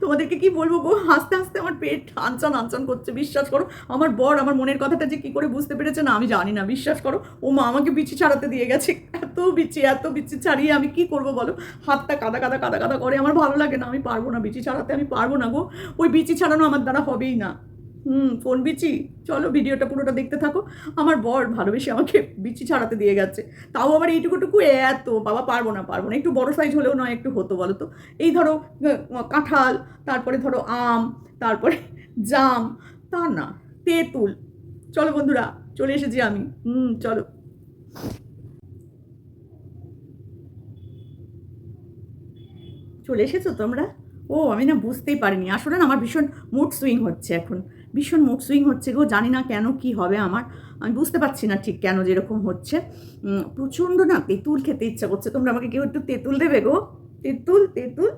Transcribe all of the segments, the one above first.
তোমাদেরকে কি বলব গো? হাসতে হাসতে আমার পেট আনচান আনচান করছে, বিশ্বাস করো। আমার বর আমার মনের কথাটা যে কি করে বুঝতে পেরেছে না আমি জানি না, বিশ্বাস করো। ও মা আমাকে বিচি ছাড়াতে দিয়ে গেছে। এত বিচি এত বিচি ছাড়িয়ে আমি কি করব বলো? হাতটা কাদা কাদা কাদা কাদা করে, আমার ভালো লাগে না, আমি পারব না বিচি ছাড়াতে, আমি পারব না গো। ওই বিচি ছাড়ানো আমার দ্বারা হবেই না। হুম, ফোন বিচি? চলো ভিডিওটা পুরোটা দেখতে থাকো। আমার বর ভালোবেসে আমাকে বিচি ছাড়াতে দিয়ে গেছে। তাও আবার এইটুকুটুকু? এত। বাবা, পারব না পারব না। একটু বড় সাইজ হলেও নয়, একটু হতো বলো তো এই ধরো কাঁঠাল, তারপরে ধরো আম, তারপরে জাম, তা না, তেঁতুল। চলো বন্ধুরা, চলে এসেছি আমি। হুম, চলো। চলে এসেছ তোমরা? ও, আমি না বুঝতেই পারিনি। আসলে না, আমার ভীষণ মুড সুইং হচ্ছে এখন। ভীষণ মুড সুইং হচ্ছে গো, জানি না কেন কি হবে আমার। আমি বুঝতে পারছি না ঠিক কেন যেরকম হচ্ছে। প্রচণ্ড না তেঁতুল খেতে ইচ্ছা করছে। তোমরা আমাকে কেউ একটু তেঁতুল দেবে গো? তেঁতুল তেঁতুল।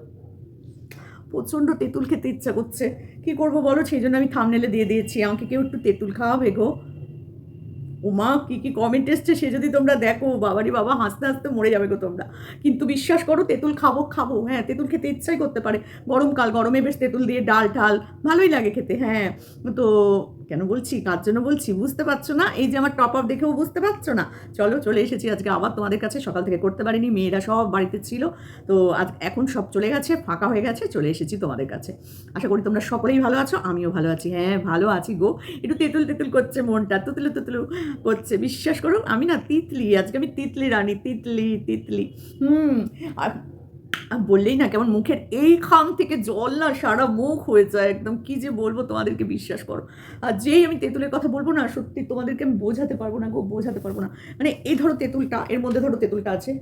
প্রচণ্ড তেঁতুল খেতে ইচ্ছা করছে। কি করব বলো? সেই জন্য আমি থামনেলে দিয়ে দিয়েছি। আমাকে কেউ একটু তেঁতুল খাওয়াবে গো? ওমা কি কি কমেন্ট এসছে সে যদি তোমরা দেখো, বাবারি বাবা, হাসতে হাসতে মরে যাবে গো তোমরা। কিন্তু বিশ্বাস করো, তেঁতুল খাব খাব হ্যাঁ তেঁতুল খেতে ইচ্ছাই করতে পারে। গরমকাল, গরমে বেশ তেঁতুল দিয়ে ডাল ঠাল ভালোই লাগে খেতে হ্যাঁ। তো কেন বলছি? কার জন্য বলছি? বুঝতে পারছ না? এই যে আমার টপ আপ দেখেও বুঝতে পারছ না? চলো, চলে এসেছি আজকে আবার তোমাদের কাছে। সকাল থেকে করতে পারিনি, মেয়েরা সব বাড়িতে ছিল। তো আজ এখন সব চলে গেছে, ফাঁকা হয়ে গেছে, চলে এসেছি তোমাদের কাছে। আশা করি তোমরা সকলেই ভালো আছো, আমিও ভালো আছি। হ্যাঁ ভালো আছি গো। একটু তেঁতুল তেঁতুল করছে মনটা, তুতুলু তুতুলু করছে। বিশ্বাস করো, আমি না তিতলি, আজকে আমি তিতলি রানী, তিতলি তিতলি। হুম, আর বললেই না, কেমন মুখের এই খাম থেকে জল না, সারা মুখ হয়ে যায়। একদম কি যে বলব, তোমাদেরকে বিশ্বাস করো। আর যেই আমি তেঁতুলের কথা বলব না, সত্যি তোমাদেরকে আমি বোঝাতে পারব না গো, বোঝাতে পারব না। মানে এই ধরো তেঁতুলটা, এর মধ্যে ধরো তেঁতুলটা আছে।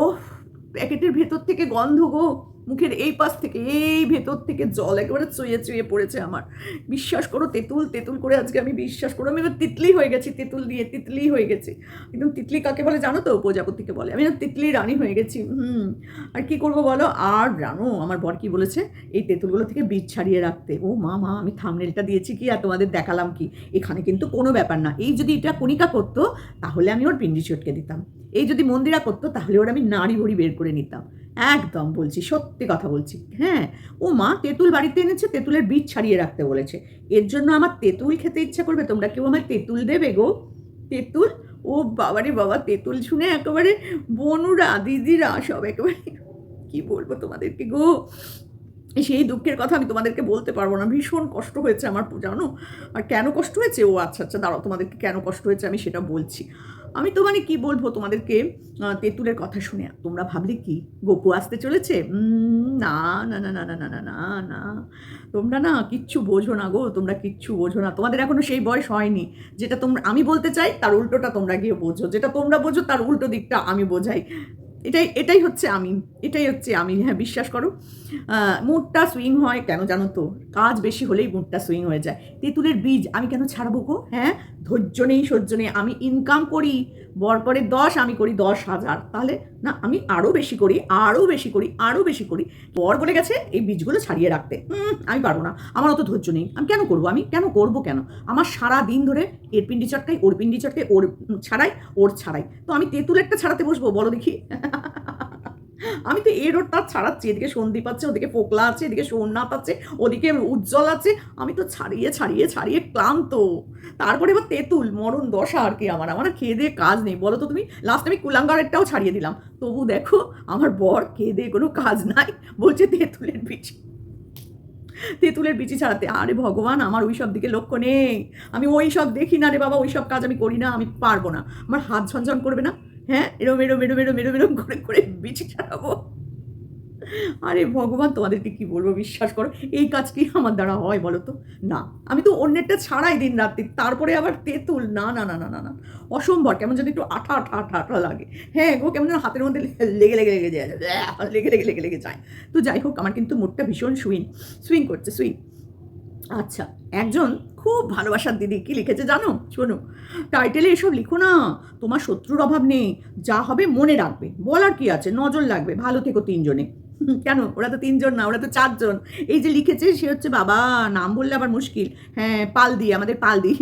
ও প্যাকেটের ভেতর থেকে গন্ধ গো। মুখের এই পাশ থেকে, এই ভেতর থেকে জল একেবারে চুয়ে চুয়ে পড়েছে আমার। বিশ্বাস করো, তেঁতুল তেঁতুল করে আজকে আমি বিশ্বাস করো, আমি এবার তিতলি হয়ে গেছি, তেঁতুল দিয়ে তিতলি হয়ে গেছি। একদম তিতলি কাকে বলে জানো তো প্রজাপতিকে বলে। আমি তিতলি রানী হয়ে গেছি, হুম। আর কি করব বলো? আর জানো আমার বর কি বলেছে? এই তেঁতুলগুলো থেকে বীজ ছাড়িয়ে রাখতে। ও মা মা, আমি থামনেলটা দিয়েছি কি আর তোমাদের দেখালাম কি? এখানে কিন্তু কোনো ব্যাপার না। এই যদি এটা কণিকা করতো, তাহলে আমি ওর পিন্ডি চটকে দিতাম। এই যদি মন্দিরা করতো, তাহলে ওর আমি নাড়ি ভড়ি বের করে নিতাম। একদম বলছি, সত্যি কথা বলছি। হ্যাঁ ও মা তেঁতুল বাড়িতে এনেছে, তেঁতুলের বীজ ছাড়িয়ে রাখতে বলেছে। এর জন্য আমার তেঁতুল খেতে ইচ্ছা করবে, তোমরা কেউ আমার তেঁতুল দেবে গো? তেঁতুল? ও বাবারে বাবা, তেঁতুল শুনে একেবারে বনুরা, দিদিরা সব একেবারে কি বলব তোমাদেরকে গো? সেই দুঃখের কথা আমি তোমাদেরকে বলতে পারব না, ভীষণ কষ্ট হয়েছে আমার, জানো? আর কেন কষ্ট হয়েছে? ও আচ্ছা আচ্ছা দাঁড়াও, তোমাদেরকে কেন কষ্ট হয়েছে আমি সেটা বলছি। আমি তো মানে কি বলব তোমাদেরকে তেঁতুলের কথা শুনে, তোমরা ভাবলে কি, গোপু আসতে চলেছে? না না না না না না না না না। তোমরা না কিচ্ছু বোঝো না গো, তোমরা কিচ্ছু বোঝো না। তোমাদের এখনও সেই বয়স হয়নি, যেটা তোমরা, আমি বলতে চাই, তার উল্টোটা তোমরা গিয়ে বোঝো। যেটা তোমরা বোঝো, তার উল্টো দিকটা আমি বোঝাই। এটাই এটাই হচ্ছে আমি, এটাই হচ্ছে আমি হ্যাঁ বিশ্বাস করো। মুডটা সুইং হয় কেন জানো তো? কাজ বেশি হলেই মুডটা সুইং হয়ে যায়। তেঁতুলের বীজ আমি কেন ছাড়বো গো? হ্যাঁ? ধৈর্য নেই, সহ্য নেই, আমি ইনকাম করি, বর করে দশ, আমি করি দশ হাজার। তাহলে না, আমি আরও বেশি করি আরও বেশি করি আরও বেশি করি। বর বলে গেছে এই বীজগুলো ছাড়িয়ে রাখতে। আমি পারব না। আমার অত ধৈর্য নেই। আমি কেন করব? আমি কেন করব কেন? আমার সারা দিন ধরে এর পিন্ডি চটকাই ওর পিন্ডি চটকাই ওর ছাড়াই ওর ছাড়াই। তো আমি তেঁতুলেরটা ছাড়াতে বসবো, বলো দেখি। আমি তো ওর তার ছাড়াচ্ছি, এদিকে সন্দীপ আছে, ওদিকে পোকলা আছে, এদিকে সোমনাথ আছে, ওদিকে উজ্জ্বল আছে। আমি তো ছাড়িয়ে ছাড়িয়ে ছাড়িয়ে ক্লান্ত। তারপরে এবার তেঁতুল, মরণ দশা আর কি আমার আমার খেয়ে দিয়ে কাজ নেই। বলো তো তুমি লাস্ট আমি কুলাঙ্গারেরটাও ছাড়িয়ে দিলাম। তবু দেখো, আমার বর খেয়ে দিয়ে কোনো কাজ নাই, বলছে তেঁতুলের বিচি। তেঁতুলের বিচি ছাড়াতে, আরে ভগবান, আমার ওই সব দিকে লক্ষ্য নেই। আমি ওই সব দেখি না রে বাবা ওই সব কাজ আমি করি না, আমি পারব না। আমার হাত ঝনঝন করবে না হ্যাঁ এরম এরম এরম এরম এরম এরম করে করে বিচি ছাড়াবো আরে ভগবান, তোমাদেরকে কি বলব, বিশ্বাস করো, এই কাজ কি আমার দ্বারা হয় বলো তো? না, আমি তো অন্যেরটা ছাড়াই দিন রাত্রি, তারপরে আবার তেঁতুল, না না না না না না, অসম্ভব, কেমন যদি একটু আঠা আঠা আঠা আঠা লাগে। হ্যাঁ গো, কেমন যেন হাতের মধ্যে লেগে লেগে লেগে যায় লেগে লেগে লেগে লেগে যায়। তো যাই হোক, আমার কিন্তু মুডটা ভীষণ সুইং সুইং করছে, সুইং। আচ্ছা একজন খুব ভালোবাসার দিদি। কি লিখেছে জানো? শোনো। টাইটেলে এসব লিখো না। তোমার শত্রুর অভাব নেই। যা হবে মনে রাখবে। বলার কি আছে? নজর লাগবে। ভালো থেকো তিনজনে। কেন? ওরা তো তিনজন না, ওরা তো চারজন। এই যে লিখেছে, সে হচ্ছে বাবা। নাম বললে আবার মুশকিল। হ্যাঁ পালদি, আমাদের পালদি।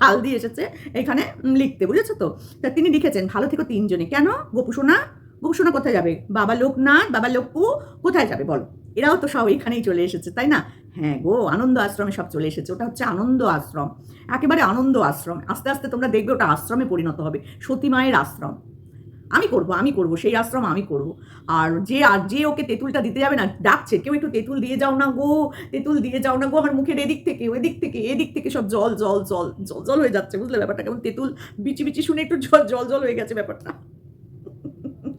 পালদি এসেছে এখানে লিখতে, বুঝেছ তো? তা তিনি লিখেছেন, ভালো থেকো তিনজনে। কেন? গোপু সোনা? গোপসোনা কোথায় যাবে? বাবা লোকনাথ? বাবা লোকু কোথায় যাবে? বলো। এরাও তো সব এখানেই চলে এসেছে, তাই না? হ্যাঁ গো, আনন্দ আশ্রমে সব চলে এসেছে। ওটা হচ্ছে আনন্দ আশ্রম। একেবারে আনন্দ আশ্রম। আস্তে আস্তে তোমরা দেখবে ওটা আশ্রমে পরিণত হবে। সতী মায়ের আশ্রম। আমি করব আমি করব, সেই আশ্রম আমি করব। আর যে আর যে ওকে তেঁতুলটা দিতে যাবে না, ডাকছে, কেউ একটু তেঁতুল দিয়ে যাও না গো, তেঁতুল দিয়ে যাও না গো, আমার মুখের এদিক থেকে, ওদিক থেকে, এদিক থেকে সব জল জল জল জল জল হয়ে যাচ্ছে। বুঝলে ব্যাপারটা? কেমন তেঁতুল বিচি বিচি শুনে একটু জল জল জল হয়ে গেছে ব্যাপারটা।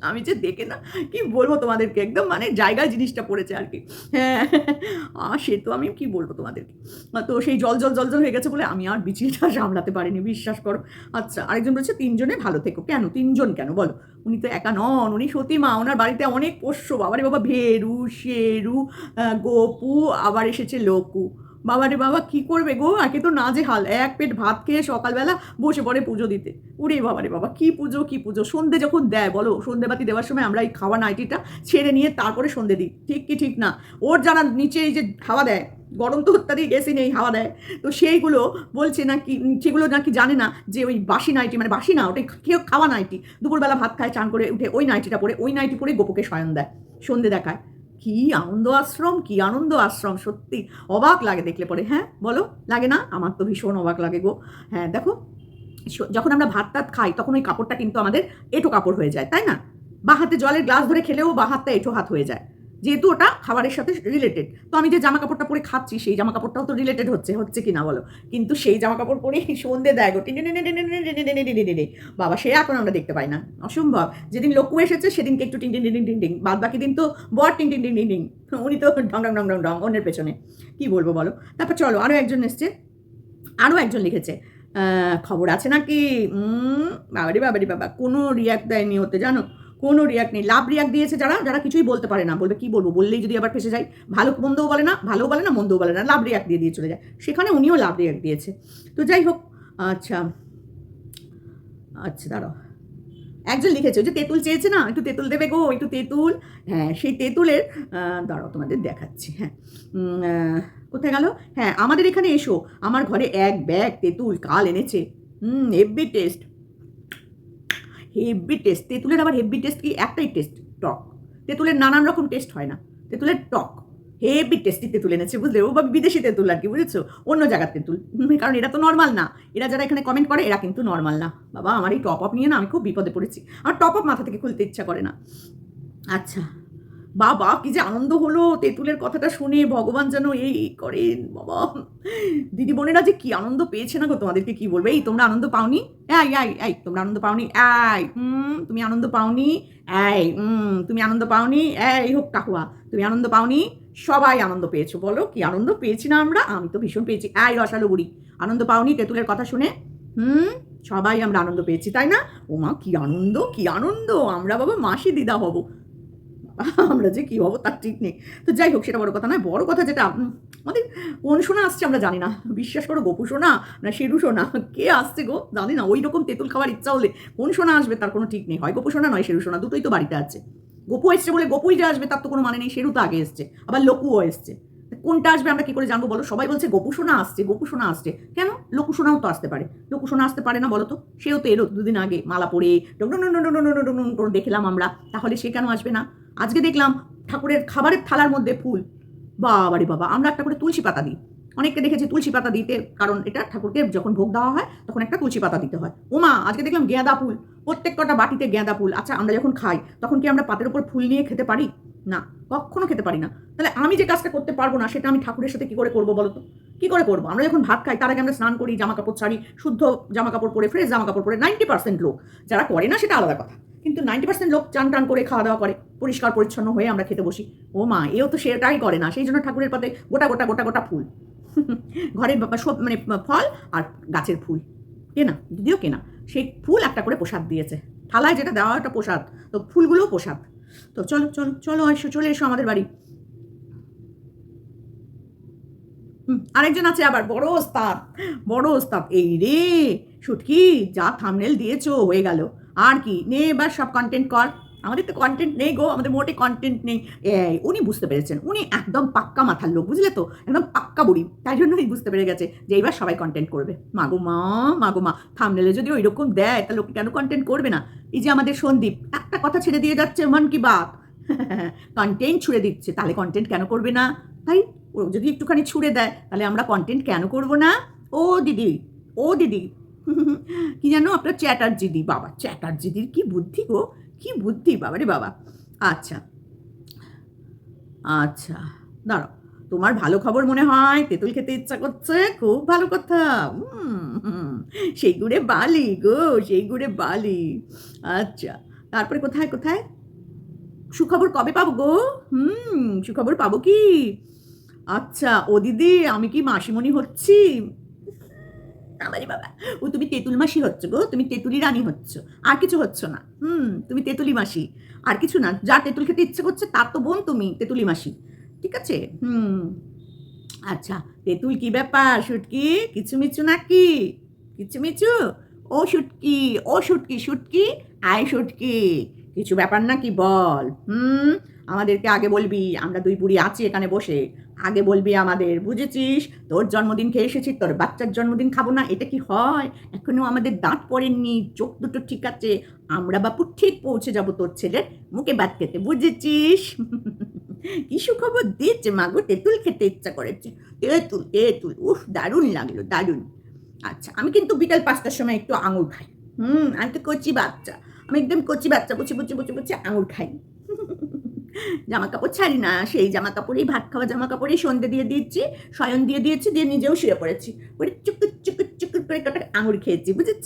আমি যে দেখে না কি বলব তোমাদেরকে? একদম মানে জায়গায় জিনিসটা পড়েছে আর কি। হ্যাঁ। সে তো আমি কি বলব তোমাদেরকে? তো সেই জল জল জল জল হয়ে গেছে বলে আমি আর বিচিটা সামলাতে পারিনি, বিশ্বাস করো। আচ্ছা আরেকজন বলছে, তিনজনে ভালো থেকো। কেন? তিনজন কেন? বলো। উনি তো একা নন, উনি সতীমা, ওনার বাড়িতে অনেক পোষ্য। বাবারে বাবা, ভেরু শেরু গোপু, আবার এসেছে লোকু। বাবারে বাবা, কি করবে গো? একে তো না যে হাল, এক পেট ভাত খেয়ে সকালবেলা বসে পড়ে পুজো দিতে। উরে বাবারে বাবা, কি পুজো কি পুজো? সন্ধে যখন দেয়, বলো, সন্ধেবাতি দেওয়ার সময় আমরা এই খাওয়া নাইটিটা ছেড়ে নিয়ে তারপরে সন্ধে দিই। ঠিক কি ঠিক না? ওর যারা নিচে এই যে হাওয়া দেয়, গরম তো অত্যাধিক এসি নেই হাওয়া দেয়, তো সেইগুলো বলছে নাকি, সেগুলো নাকি জানে না যে ওই বাসি নাইটি মানে বাসি না ওটাই কেউ খাওয়া নাইটি। দুপুরবেলা ভাত খায়, চান করে উঠে ওই নাইটিটা পরে, ওই নাইটি পরে গোপুকে শয়ন দেয়, সন্ধে দেখায়। কি আনন্দ আশ্রম, কি আনন্দ আশ্রম? সত্যি অবাক লাগে দেখলে পরে হ্যাঁ? বলো, লাগে না? আমার তো ভীষণ অবাক লাগে গো। হ্যাঁ দেখো যখন আমরা ভাত টাত খাই, তখন ওই কাপড়টা কিন্তু আমাদের এঁটো কাপড় হয়ে যায়, তাই না? বা হাতে জলের গ্লাস ধরে খেলেও বা হাতটা এঁটো হাত হয়ে যায়। যেহেতু ওটা খাবারের সাথে রিলেটেড তো আমি যে জামা কাপড়টা পরে খাচ্ছি, সেই জামা কাপড়টাও তো রিলেটেড হচ্ছে হচ্ছে কি না বলো? কিন্তু সেই জামা কাপড় পরে সন্ধে দেয় গো বাবা, সে এখন আমরা দেখতে পাই না। অসম্ভব। যেদিন লক্ষ্য এসেছে, সেদিনকে একটু টিন টিন টিং টিন বাদ বাকি দিন তো বর টিন টিন টিং টিন উনি তো ঢং ঢং ঢং ঢং অন্যের পেছনে। কি বলব বলো? তারপর চলো আরও একজন এসছে। আরও একজন লিখেছে খবর আছে নাকি? বাবারি বাবারি বাবা, কোনো রিয়াক্ট দেয়নি হতে জানো? কোনো রিয়াক্ট নেই। লাভ রিয়াক্ট দিয়েছে যারা যারা কিছুই বলতে পারে না। বলবে, কি বলব? বললেই যদি আবার ফেসে যায়। ভালো মন্দও বলে না ভালো বলে না, মন্দও বলে না। লাভ রিয়াক্ট দিয়ে দিয়ে চলে যায়। সেখানে উনিও লাভ রিয়াক্ট দিয়েছে। তো যাই হোক আচ্ছা আচ্ছা দাঁড়াও। একজন লিখেছে যে তেঁতুল চেয়েছে না? একটু তেঁতুল দেবে গো, একটু তেঁতুল। হ্যাঁ সেই তেঁতুলের দাঁড়াও, তোমাদের দেখাচ্ছি। হ্যাঁ কোথায় গেল? হ্যাঁ আমাদের এখানে এসো। আমার ঘরে এক ব্যাগ তেঁতুল কাল এনেছে। Hmm heavy taste. Heavy taste তেঁতুলের আবার হেভি টেস্ট কি? একটাই টেস্ট টক। তেঁতুলের নানান রকম টেস্ট হয় না। তেঁতুলের টক। হেভি টেস্টি তেঁতুল এনেছে, বুঝলে? ও বা বিদেশি তেঁতুল আর কি, বুঝেছ? অন্য জায়গার তেঁতুল। কারণ এরা তো নর্মাল না। এরা যারা এখানে কমেন্ট করে, এরা কিন্তু নর্মাল না। বাবা, আমার এই টপ আপ নিয়ে না আমি খুব বিপদে পড়েছি। আমার টপ আপ মাথা থেকে খুলতে ইচ্ছা করে না। আচ্ছা। বাবা, কি যে আনন্দ হলো তেঁতুলের কথাটা শুনে, ভগবান যেন এই করেন, বাবা। দিদি বোনেরা যে কি আনন্দ পেয়েছে না গো, তোমাদেরকে কি বলব? এই, তোমরা আনন্দ পাওনি? এই এই এই, তোমরা আনন্দ পাওনি? এই, হুম, তুমি আনন্দ পাওনি? এই, হুম, তুমি আনন্দ পাওনি? এই, হোক কাকুয়া তুমি আনন্দ পাওনি? সবাই আনন্দ পেয়েছ, বলো, কি আনন্দ পেয়েছি না আমরা? আমি তো ভীষণ পেয়েছি। এই, রসালো বুড়ি, আনন্দ পাওনি তেঁতুলের কথা শুনে? হুম, সবাই আমরা আনন্দ পেয়েছি, তাই না? ও মা কি আনন্দ কি আনন্দ, আমরা বাবা মাসি দিদা হব। আমরা যে কী হব তার ঠিক নেই তো যাই হোক সেটা বড় কথা নয় বড় কথা যেটা আমাদের কোন শোনা আসছে আমরা জানি না বিশ্বাস করো গোপু শোনা না শেরু শোনা কে আসছে গো জানি না ওই রকম তেঁতুল খাওয়ার ইচ্ছা হলে কোন শোনা আসবে তার কোনো ঠিক নেই হয় গোপু শোনা নয় শেরু শোনা দুটোই তো বাড়িতে আছে গোপু এসছে বলে গোপুই যে আসবে তার তো কোনো মানে নেই শেরু তো আগে এসছে আবার লকুও এসছে কোনটা আসবে আমরা কি করে জানব বলো সবাই বলছে গোপু শোনা আসছে গোপু শোনা আসছে কেন লোকু শোনাও তো আসতে পারে লোকু শোনা আসতে পারে না বলো তো সেও তো এলো দুদিন আগে মালা পরে ডং ডং ডং ডং ডং ডং ডং করে দেখলাম আমরা তাহলে সে কেন আসবে না আজকে দেখলাম ঠাকুরের খাবারের থালার মধ্যে ফুল। বাবারে বাবা, আমরা একটা করে তুলসী পাতা দিই। অনেককে দেখেছি তুলসী পাতা দিতে, কারণ এটা ঠাকুরকে যখন ভোগ দেওয়া হয়, তখন একটা তুলসী পাতা দিতে হয়। ওমা আজকে দেখলাম গেঁদা ফুল। প্রত্যেক কটা বাটিতে গেঁদা ফুল। আচ্ছা আমরা যখন খাই, তখন কি আমরা পাতের উপর ফুল নিয়ে খেতে পারি? না, কখনো খেতে পারি না। তাহলে আমি যে কাজটা করতে পারব না, সেটা আমি ঠাকুরের সাথে কি করে করব বলো তো? কী করে করব? আমরা যখন ভাত খাই, তার আগে আমরা স্নান করি জামা কাপড় ছাড়ি, শুদ্ধ জামা কাপড় পরে ফ্রেশ জামা কাপড় পরে নাইনটি পার্সেন্ট লোক। যারা করে না, সেটা আলাদা কথা। কিন্তু নাইনটি পার্সেন্ট লোক চান টান করে খাওয়া দাওয়া করে, পরিষ্কার, পরিচ্ছন্ন হয়ে আমরা খেতে বসি। ও মা, এও তো সেটাই করে না, সেই জন্য ঠাকুরের পাতে গোটা গোটা গোটা গোটা ফুল। ঘরের সব মানে ফল আর গাছের ফুল। কেনা যদিও কেনা সেই ফুল একটা করে প্রসাদ দিয়েছে। থালায় যেটা দেওয়া একটা প্রসাদ। তো ফুলগুলোও প্রসাদ। তো চলো চলো চলো এসো, চলে এসো আমাদের বাড়ি। আরেকজন আছে আবার, বড় ওস্তাদ। বড় ওস্তাদ। এই রে, সুটকি, যা থামনেল দিয়েছ, হয়ে গেল। আর কি? নে এবার সব কন্টেন্ট কর। আমাদের তো কন্টেন্ট নেই গো, আমাদের মোটে কন্টেন্ট নেই। উনি বুঝতে পেরেছেন। উনি একদম পাক্কা মাথার লোক, বুঝলে তো? একদম পাক্কা বুড়ি। তাই জন্যই বুঝতে পেরে গেছে যে এইবার সবাই কন্টেন্ট করবে। মাগো মা মাগো মা থামনেলে যদি ওই রকম দেয় তা লোক কেন কন্টেন্ট করবে না? এই যে আমাদের সন্দীপ, একটা কথা ছেড়ে দিয়ে যাচ্ছে মন কি বাত? কন্টেন্ট ছুড়ে দিচ্ছে, তাহলে কন্টেন্ট কেন করবে না? তাই ও যদি একটুখানি ছুড়ে দেয়, তাহলে আমরা কন্টেন্ট কেন করব না? ও দিদি ও দিদি কি জানো? আপনার চ্যাটার্জিদি, বাবা। চ্যাটার্জিদির কি বুদ্ধি গো? কি বুদ্ধি বাবা রে বাবা। আচ্ছা। আচ্ছা দাঁড়াও। তোমার ভালো খবর মনে হয়? তেঁতুল খেতে ইচ্ছা করছে? খুব ভালো কথা। সেই গুড়ে বালি গো, সেই গুড়ে বালি। আচ্ছা তারপরে কোথায় কোথায়? সুখবর কবে পাবো গো? হুম, সুখবর পাবো কি? আচ্ছা ও দিদি, আমি কি মাসিমণি হচ্ছি? আমারে বাবা, ও তুমি তেঁতুল মাসি হচ্ছ গো, তুমি তেঁতুলি রানী হচ্ছ, আর কিছু হচ্ছ না। হুম, তুমি তেঁতুলি মাসি, আর কিছু না, যা তেঁতুল খেতে ইচ্ছে করছে তার তো বোন তুমি, তেঁতুলি মাসি, ঠিক আছে? হুম আচ্ছা তেঁতুল কি ব্যাপার শুটকি কিছু মিছু নাকি? কিছু মিছু ও শুটকি ও শুটকি শুটকি আয় শুটকি কিছু ব্যাপার নাকি বল, হুম আমাদেরকে আগে বলবি, আমরা দুই বুড়ি আছি এখানে বসে। আগে বলবি আমাদের, বুঝেছিস? তোর জন্মদিন খেয়ে এসেছি, তোর বাচ্চার জন্মদিন খাব না, এটা কি হয়? এখনও আমাদের দাঁত পড়েননি, চোখ দুটো ঠিক আছে। আমরা বাপু ঠিক পৌঁছে যাব তোর ছেলের মুখে ভাত খেতে, বুঝেছিস? কি সুখবর দিয়েছে মাগো তেঁতুল খেতে ইচ্ছা করেছে। তেঁতুল তেঁতুল, উফ, দারুণ লাগল, দারুণ। আচ্ছা আমি কিন্তু বিকাল পাঁচটার সময় একটু আঙুর খাই। হুম, আমি তো কচি বাচ্চা। আমি একদম কচি বাচ্চা বুঝে বুঝে বুঝে বুঝে আঙুর খাই। জামা কাপড় ছাড়ি না, সেই জামা কাপড়েই ভাত খাওয়া জামা কাপড়েই সন্ধে দিয়ে দিয়েছি শয়ন দিয়ে দিয়েছি, দিয়ে নিজেও শুয়ে পড়েছি। করে চুকুর চুকুর চুকুর করে কটা আঙুর খেয়েছি, বুঝেছ?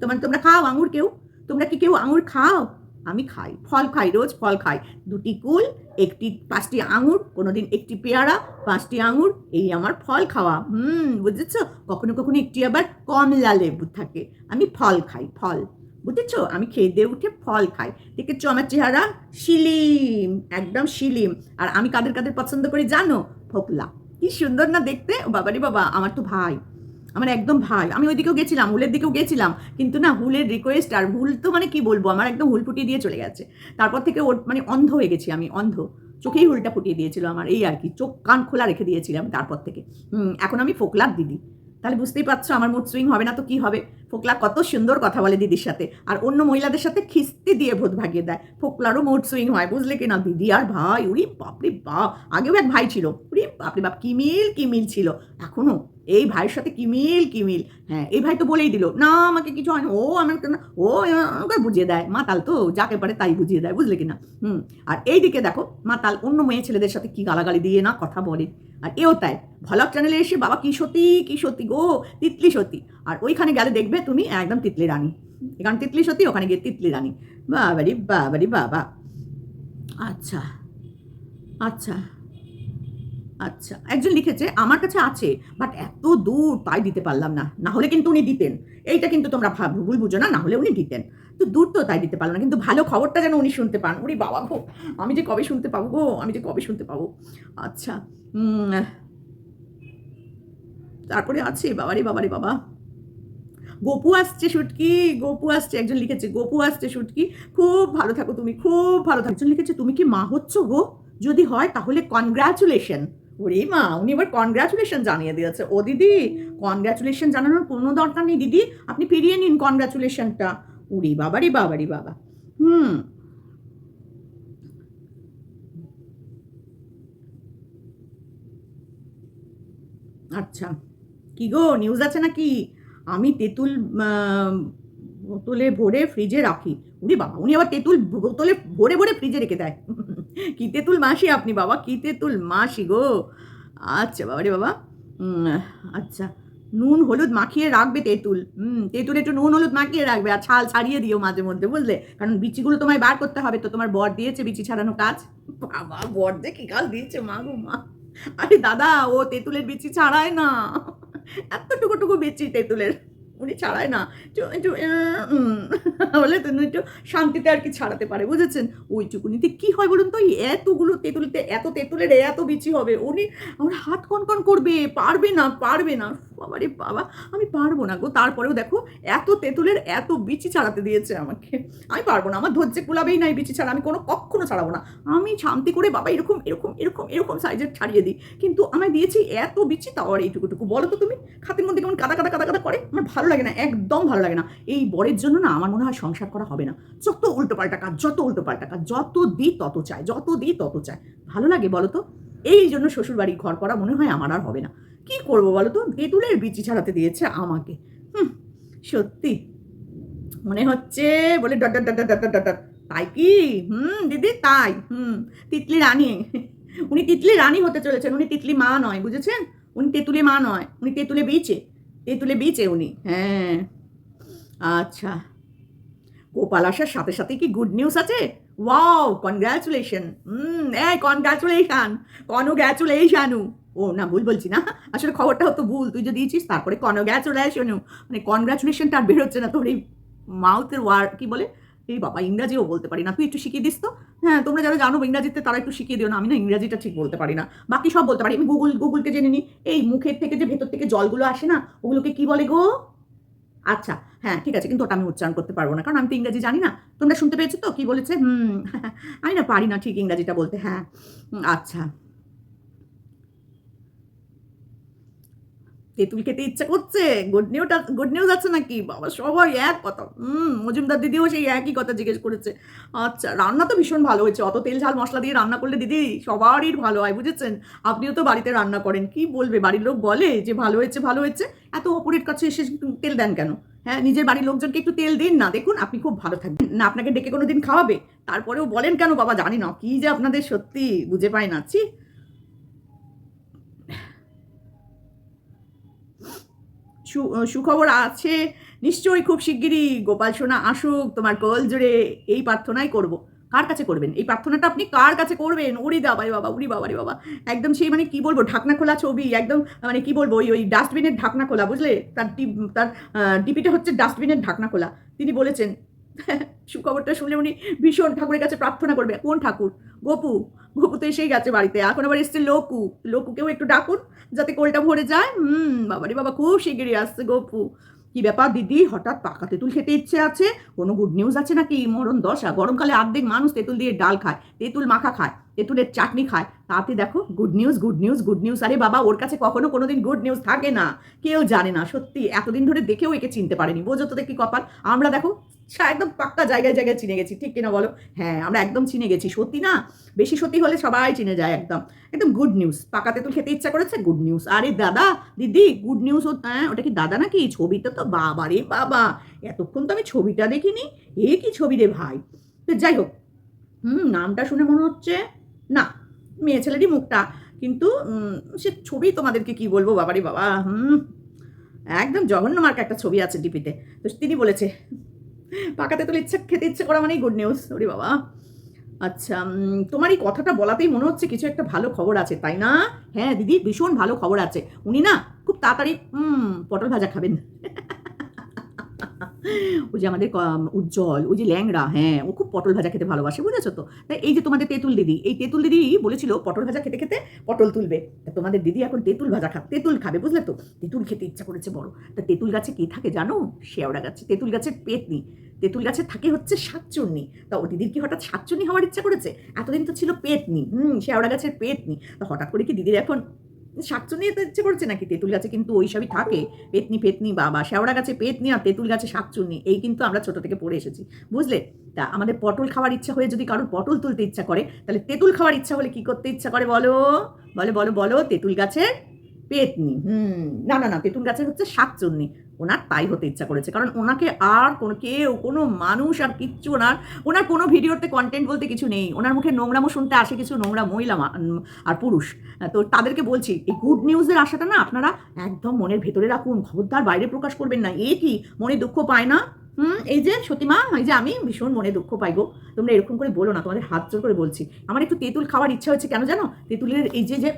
তোমার তোমরা খাও আঙুর কেউ? তোমরা কি কেউ আঙুর খাও? আমি খাই, ফল খাই, রোজ ফল খাই। দুটি কুল, একটি, পাঁচটি আঙুর, কোনোদিন একটি পেয়ারা, পাঁচটি আঙুর, এই আমার ফল খাওয়া। হুম, বুঝেছ? কখনো কখনো একটি আবার কমলা লেবু থাকে। আমি ফল খাই, ফল। বুঝেছ? আমি খেয়ে দিয়ে উঠে ফল খাই। দেখেছ আমার চেহারা? শিলিম, একদম শিলিম। আর আমি কাদের কাদের পছন্দ করি জানো? ফোকলা কি সুন্দর না দেখতে? ও বাবারে বাবা, আমার তো ভাই। আমার একদম ভাই। আমি ওইদিকেও গেছিলাম, হুলের দিকেও গেছিলাম। কিন্তু না, হুলের রিকোয়েস্ট আর হুল তো মানে কি বলব? আমার একদম হুল ফুটিয়ে দিয়ে চলে গেছে। তারপর থেকে ওর মানে অন্ধ হয়ে গেছি আমি, অন্ধ। চোখেই হুলটা ফুটিয়ে দিয়েছিল আমার, এই আর কি। চোখ কান খোলা রেখে দিয়েছিলাম তারপর থেকে। এখন আমি ফোকলার দিদি। তাহলে বুঝতেই পারছ, আমার মুড সুইং হবে না তো কি হবে? ফোকলা কত সুন্দর কথা বলে দিদির সাথে। আর অন্য মহিলাদের সাথে খিস্তি দিয়ে ভোট ভাগিয়ে দেয়। ফোকলারও মুড সুইং হয়, বুঝলে কি না দিদি আর ভাই, উরি বাপরে বাপ। আগেও এক ভাই ছিল, উরি বাপরে বাপ, কি মিল, কি ছিল? এখনও এই ভাইয়ের সাথে কি মিল কি মিল? হ্যাঁ এই ভাই তো বলেই দিল, না, আমাকে কিছু হয় ও আমাকে না, ও আমাকে বুঝিয়ে দেয়, মাতাল তো, যাকে পারে তাই বুঝিয়ে দেয়, বুঝলে কি না হুম, আর এই দিকে দেখো, মাতাল অন্য মেয়ে ছেলেদের সাথে কি গালাগালি দিয়ে না কথা বলে। আর এও তাই ভলক চ্যানেলে এসে, বাবা, কি সতী কি সতী গো, তিতলি সতী। আর ওইখানে গেলে দেখবে তুমি একদম তিতলি রানী। এখানে তিতলি সত্যি ওখানে গিয়ে তিতলি রানী। বাবারি বাবারি, বাবা। আচ্ছা আচ্ছা আচ্ছা। একজন লিখেছে, আমার কাছে আছে বাট এত দূর তাই দিতে পারলাম না। না হলে কিন্তু উনি দিতেন। এইটা কিন্তু তোমরা ভাব ভুল বুঝো না না হলে উনি দিতেন। তো দূর তো তাই দিতে পারলাম না, কিন্তু ভালো খবরটা যেন উনি শুনতে পান। উনি বাবা গো, আমি যে কবে শুনতে পাবো গো? আমি যে কবে শুনতে পাবো? আচ্ছা তারপরে আছে, বাবারে বাবারে, বাবা। গপু আসছে শুটকি গোপু আসছে, একজন লিখেছে, গোপু আসছে শুটকি খুব ভালো থাকো তুমি, খুব ভালো থাকো। একজন লিখেছে, তুমি কি মা হচ্ছ গো? যদি হয় তাহলে কনগ্রাচুলেশন ওরে মা, উনি এবার কনগ্রাচুলেশন জানিয়ে দিয়েছে। ও দিদি কনগ্রাচুলেশন জানানোর কোনো দরকার নেই দিদি, আপনি ফিরিয়ে নিন কনগ্রাচুলেশনটা উরি বাবারি বাবারি বাবা। হুম। আচ্ছা কি গো নিউজ আছে নাকি? আমি তেঁতুল বোতলে ভরে ফ্রিজে রাখি। উনি বাবা, উনি আবার তেঁতুল বোতলে ভরে ভরে ফ্রিজে রেখে দেয়। কি তেঁতুল মাসি আপনি বাবা, কি তেঁতুল মাসি গো। আচ্ছা বাবা রে বাবা। আচ্ছা নুন হলুদ মাখিয়ে রাখবে তেঁতুল। হুম, তেঁতুল একটু নুন হলুদ মাখিয়ে রাখবে আর ছাল ছাড়িয়ে দিও মাঝে মধ্যে, বুঝলে? কারণ বিচিগুলো তোমায় বার করতে হবে তো, তোমার বর দিয়েছে বিচি ছাড়ানো কাজ। বাবা, বর কি কাজ দিয়েছে মা গো মা। আরে দাদা, ও তেঁতুলের বিচি ছাড়ায় না। এত টুকু বিচি তেঁতুলের। উনি ছাড়ায় না। একটু বলে তুমি একটু শান্তিতে আর কি ছাড়াতে পারে, বুঝেছেন? ওইটুকুনিতে কী হয় বলুন তো? এতগুলো তেঁতুলিতে, এত তেঁতুলের, এত বিচি হবে। উনি আমার হাত কনকন করবে, পারবে না পারবে না। বাবারে বাবা, আমি পারব না গো। তারপরেও দেখো, এত তেঁতুলের এত বিচি ছাড়াতে দিয়েছে আমাকে। আমি পারব না, আমার ধৈর্য কুলাবেই নাই বিচি ছাড়া, আমি কোনো কখনো ছাড়াবো না। আমি শান্তি করে বাবা এরকম এরকম এরকম এরকম সাইজের ছাড়িয়ে দিই। কিন্তু আমায় দিয়েছি এত বিচি, তাও আর এইটুকুটুকু। বলো তো তুমি, খাতের মধ্যে কেমন কাদা কাদা কাদা কাদা করে? আমার ভালো লাগে না, একদম ভালো লাগে না। এই বরের জন্য না আমার মনে হয় সংসার করা হবে না। যত উল্টো পাল্টা কাজ, যত উল্টো পাল্টা কাজ, যত দিই তত চায় যত দিই তত চায় ভালো লাগে বলো তো? এই জন্য শ্বশুরবাড়ি ঘর করা মনে হয় আমার আর হবে না। কি করব বলো তো? তেঁতুলের বিচি ছাড়াতে দিয়েছে আমাকে। হুম, সত্যি। মনে হচ্ছে বলে dot dot dot dot dot. তাই কি? হুম, দিদি, তাই। হুম, তিতলি রানী। উনি তিতলি রানী হতে চলেছেন। উনি তিতলি মা নয়, বুঝেছেন? উনি তেঁতুলে মা নয়, উনি তেঁতুলে বিচে। তেঁতুলে বিচে উনি হ্যাঁ। আচ্ছা। গোপাল আসার সাথে সাথে কি গুড নিউজ আছে? ওয়াও কনগ্রাচুলেশন হুম, এই কনগ্রাচুলেশন কনগ্রাচুলেশানু ও না, ভুল বলছি না। আসলে খবরটা হতো ভুল, তুই যে দিয়েছিস, তারপরে কনগ্রাচুলেশনু মানে কনগ্রাচুলেশনটা আর বেরোচ্ছে না তোর এই মাউথের ওয়ার্ড কি বলে? এই বাবা, ইংরাজিও বলতে পারি না। তুই একটু শিখিয়ে দিস তো? হ্যাঁ তোমরা যারা জানো ইংরাজিতে, তারা একটু শিখিয়ে দিও না। আমি না ইংরাজিটা ঠিক বলতে পারি না। বাকি সব বলতে পারি। আমি গুগল গুগলকে জেনে নিই। এই মুখের থেকে যে ভেতর থেকে জলগুলো আসে না, ওগুলোকে কি বলে গো? আচ্ছা হ্যাঁ ঠিক আছে, কিন্তু ওটা আমি উচ্চারণ করতে পারব না, কারণ আমি তো ইংরাজি জানি না। তোমরা শুনতে পেয়েছ তো? কি বলেছে? হুম, আমি না পারি না ঠিক ইংরাজিটা বলতে। হ্যাঁ আচ্ছা। তেঁতুল খেতে ইচ্ছা করছে? গুড নিউটা গুড নিউজ আছে নাকি? বাবা, সবাই এক কথা। হুম, মজুমদার দিদিও সেই একই কথা জিজ্ঞেস করেছে। আচ্ছা রান্না তো ভীষণ ভালো হয়েছে। অত তেল, ঝাল, মশলা দিয়ে রান্না করলে দিদি সবারই ভালো হয়, বুঝেছেন? আপনিও তো বাড়িতে রান্না করেন। কি বলবে? বাড়ির লোক বলে যে ভালো হয়েছে ভালো হয়েছে। এত অপরের কাছে এসে তেল দেন কেন? হ্যাঁ নিজের বাড়ির লোকজনকে একটু তেল দিন না। দেখুন, আপনি খুব ভালো থাকবেন। না, আপনাকে ডেকে কোনো দিন খাওয়াবে? তারপরেও বলেন কেন? বাবা, জানি না। কি যে আপনাদের সত্যি, বুঝে পাই না। ছি। সুখবর আছে, নিশ্চয়ই খুব শিগগিরই গোপাল সোনা আসুক, তোমার কোল জুড়ে এই প্রার্থনাই করব। কার কাছে করবেন? এই প্রার্থনাটা আপনি কার কাছে করবেন? উড়ি দাবাই বাবা উড়ি বাবা রে বাবা। একদম সেই মানে কি বলব, ঢাকনা খোলা ছবি, একদম মানে কি বলব, ওই ওই ডাস্টবিনের ঢাকনা খোলা, বুঝলে? তার ডিপ তার ডিপিটা হচ্ছে ডাস্টবিনের ঢাকনা খোলা। তিনি বলেছেন সুখবরটা শুনলে উনি ভীষণ ঠাকুরের কাছে প্রার্থনা করবে কোন ঠাকুর? গোপু। গপু তো এসেই গেছে বাড়িতে। এখন আবার এসছে লোকু। লোকুকেও একটু ডাকুন, যাতে কোলটা ভরে যায়। হুম, বাবারে বাবা, খুব শিগগিরই আসছে গোপু। কি ব্যাপার দিদি? হঠাৎ পাকা তেঁতুল খেতে ইচ্ছে আছে? কোনো গুড নিউজ আছে নাকি? মরণ দশা, গরমকালে আর্ধেক মানুষ তেঁতুল দিয়ে ডাল খায়, তেঁতুল মাখা খায়। তেঁতুলের চাটনি খায়, তাতে দেখো good news good news good news আরে বাবা, ওর কাছে কখনো কোনো দিন গুড নিউজ থাকে না। কেউ জানে না, সত্যি। এতদিন ধরে দেখেও একে চিনতে পারেনি। বোঝো তো দেখি কপাল। আমরা দেখো একদম পাক্কা জায়গায় জায়গায় চিনে গেছি। ঠিক কিনা বলো? হ্যাঁ আমরা একদম চিনে গেছি। সত্যি না? বেশি সত্যি হলে সবাই চিনে যায় একদম। একদম গুড নিউজ পাকা তেঁতুল খেতে ইচ্ছা করেছে গুড নিউজ আরে দাদা, দিদি গুড নিউজ হ্যাঁ ওটা কি দাদা নাকি? ছবিটা তো বাবা রে বাবা। এতক্ষণ তো আমি ছবিটা দেখিনি। এ কি ছবি রে ভাই? তো যাই হোক। হুম, নামটা শুনে মনে হচ্ছে না, মেয়ে ছেলেরই মুখটা। কিন্তু সে ছবি তোমাদেরকে কি বলব? বাবারে বাবা, হুম। একদম জঘন্য মার্ক একটা ছবি আছে ডিপিতে তো। তিনি বলেছে, পাকাতে তোর ইচ্ছা, খেতে ইচ্ছে করা মানেই গুড নিউজ ওরে বাবা। আচ্ছা তোমার এই কথাটা বলাতেই মনে হচ্ছে কিছু একটা ভালো খবর আছে, তাই না? হ্যাঁ দিদি, ভীষণ ভালো খবর আছে। উনি না, খুব তাড়াতাড়ি পটল ভাজা খাবেন। ওই যে আমাদের উজ্জ্বল, ওই যে ল্যাংড়া হ্যাঁ ও খুব পটল ভাজা খেতে ভালোবাসে, বুঝেছ তো? তাই এই যে তোমাদের তেঁতুল দিদি, এই তেঁতুল দিদি বলেছিল পটল ভাজা খেতে খেতে পটল তুলবে। তা তোমাদের দিদি এখন তেঁতুল ভাজা খা তেঁতুল খাবে, বুঝলে তো? তেঁতুল খেতে ইচ্ছা করেছে বড়। তা তেঁতুল গাছে কি থাকে জানো? শেওড়া গাছে, তেঁতুল গাছের পেতনি। তেঁতুল গাছে থাকে হচ্ছে শাকচুন্নি। তা ও দিদির কি হঠাৎ শাকচুন্নি হওয়ার ইচ্ছা করেছে? এতদিন তো ছিল পেতনি, হুম, শেওড়া গাছের পেতনি। তা হঠাৎ করে কি দিদির এখন শাকচুন্নি এতে ইচ্ছে করছে নাকি? তেঁতুল গাছে কিন্তু ওই সবই থাকে। পেতনি পেতনি বাবা শেওড়া গাছে পেতনি আর তেঁতুল গাছে শাকচুনি এই কিন্তু আমরা ছোট থেকে পড়ে এসেছি। বুঝলে? তা আমাদের পটল খাওয়ার ইচ্ছা হয়ে যদি কারোর পটল তুলতে ইচ্ছা করে, তাহলে তেঁতুল খাওয়ার ইচ্ছা হলে কি করতে ইচ্ছা করে বলো? বলে, বলো বলো, তেঁতুল গাছে পেতনি। হুম, না না না, তেঁতুল গাছে হচ্ছে শাকচুন্নি। ওনার তাই হতে ইচ্ছা করেছে। কারণ ওনাকে আর কোনো কেউ, কোনো মানুষ আর কিচ্ছু ওনার ওনার কোনো ভিডিওতে কন্টেন্ট বলতে কিছু নেই। ওনার মুখে নোংরামো শুনতে আসে, কিছু নোংরা মহিলা আর পুরুষ। তো তাদেরকে বলছি, এই গুড নিউজের আশাটা না আপনারা একদম মনের ভেতরে রাখুন, খবরদার বাইরে প্রকাশ করবেন না। এ কি, মনে দুঃখ পায় না? হুম, এই যে সতীমা, এই যে আমি, ভীষণ মনে দুঃখ পাই গো। তোমরা এরকম করে বলো না, তোমাদের হাত জোর করে বলছি। আমার একটু তেঁতুল খাওয়ার ইচ্ছা হয়েছে কেন জানো? তেঁতুলের এই যে যে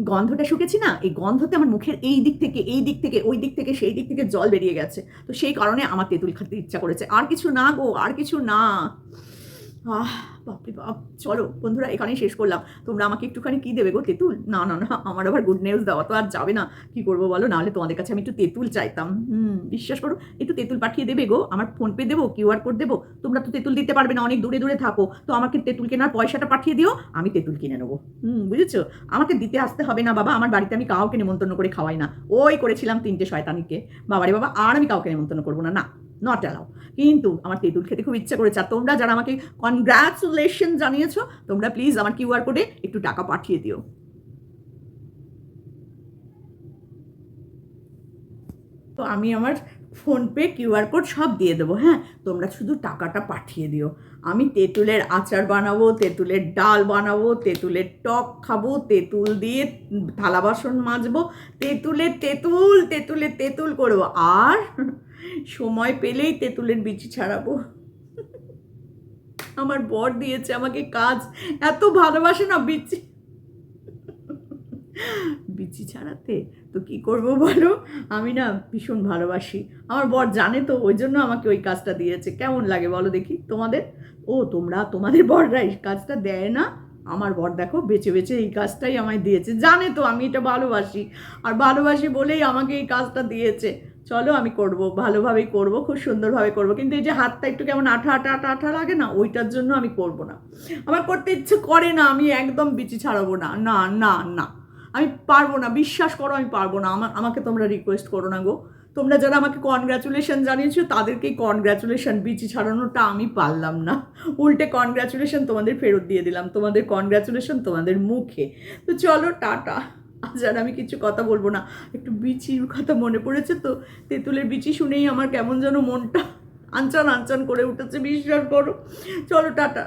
গন্ধটা শুকেছি না? এই গন্ধতে আমার মুখের এই দিক থেকে, এই দিক থেকে, ওই দিক থেকে, সেই দিক থেকে জল বেরিয়ে গেছে। তো সেই কারণে আমার তেঁতুল খেতে ইচ্ছা করেছে। আর কিছু না গো, আর কিছু না। বাপরে বাপ। চলো, বন্ধুরা, এখানেই শেষ করলাম। তোমরা আমাকে একটুখানি কি দেবে গো, তেঁতুল? না না না, আমার আবার গুড নিউজ দেওয়া তো আর যাবে না। কি করব বলো? নাহলে তোমাদের কাছে আমি একটু তেঁতুল চাইতাম। হুম, বিশ্বাস করো, একটু তেঁতুল পাঠিয়ে দেবে গো। আমার ফোনপে দেবো কিউআর কোড দেবো? তোমরা তো তেঁতুল দিতে পারবে না, অনেক দূরে দূরে থাকো। তো আমাকে তেঁতুল কেনার পয়সাটা পাঠিয়ে দিও, আমি তেঁতুল কিনে নেব। হুম, বুঝেছ? আমাকে দিতে আসতে হবে না, বাবা। আমার বাড়িতে আমি কাউকে নিমন্ত্রণ করে খাওয়াই না। ওই করেছিলাম তিনটে শয়তানিকে। বাবারে বাবা, আর আমি কাউকে নিমন্ত্রণ করব না না। নট অ্যালাউ কিন্তু আমার তেঁতুল খেতে খুব ইচ্ছা করেছে। আর তোমরা যারা আমাকে কনগ্রাচুলেশন জানিয়েছো, তোমরা প্লিজ আমার কিউআর কোডে একটু টাকা পাঠিয়ে দিও। তো আমি আমার ফোনপে কিউআর কোড সব দিয়ে দেবো হ্যাঁ? তোমরা শুধু টাকাটা পাঠিয়ে দিও। আমি তেঁতুলের আচার বানাবো, তেঁতুলের ডাল বানাবো, তেঁতুলের টক খাব, তেঁতুল দিয়ে থালা বাসন মাজবো, তেঁতুলের তেঁতুল তেঁতুলের তেঁতুল করব। আর সময় পেলেই তেঁতুলের বিচি ছাড়াবো। আমার বর দিয়েছে আমাকে কাজ। এত ভালোবাসে না বিচি। বিচি ছাড়াতে তো কি করব বলো? আমি না ভীষণ ভালোবাসি। আমার বর জানে তো, ওই জন্য আমাকে ওই কাজটা দিয়েছে। কেমন লাগে বলো দেখি তোমাদের? ও তোমরা, তোমাদের বররা এই কাজটা দেয় না? আমার বর দেখো বেছে বেছে এই কাজটাই আমায় দিয়েছে। জানে তো আমি এটা ভালোবাসি। আর ভালোবাসি বলেই আমাকে এই কাজটা দিয়েছে। চলো আমি করব, ভালোভাবেই করব, খুব সুন্দরভাবে করব। কিন্তু এই যে হাতটা একটু কেমন আঠা আঠা আঠা আঠা লাগে না, ওইটার জন্য আমি করব না। আমার করতে ইচ্ছে করে না, আমি একদম বিচি ছাড়াবো না না না না। আমি পারব না, বিশ্বাস করো আমি পারব না আমার আমাকে তোমরা রিকোয়েস্ট করো না গো। তোমরা যারা আমাকে কনগ্রাচুলেশন জানিয়েছো, তাদেরকেই কনগ্রাচুলেশন বিচি ছাড়ানোটা আমি পারলাম না। উল্টে কনগ্রাচুলেশন তোমাদের ফেরত দিয়ে দিলাম, তোমাদের কনগ্রাচুলেশন তোমাদের মুখে। তো চলো, টাটা। আজ আর আমি কিছু কথা বলব না। একটু বিচির কথা মনে পড়েছে তো, তেঁতুলের বিচি শুনেই আমার কেমন যেন মনটা আনচান আনচান করে উঠেছে, বিশ্বাস করো। চলো, টাটা।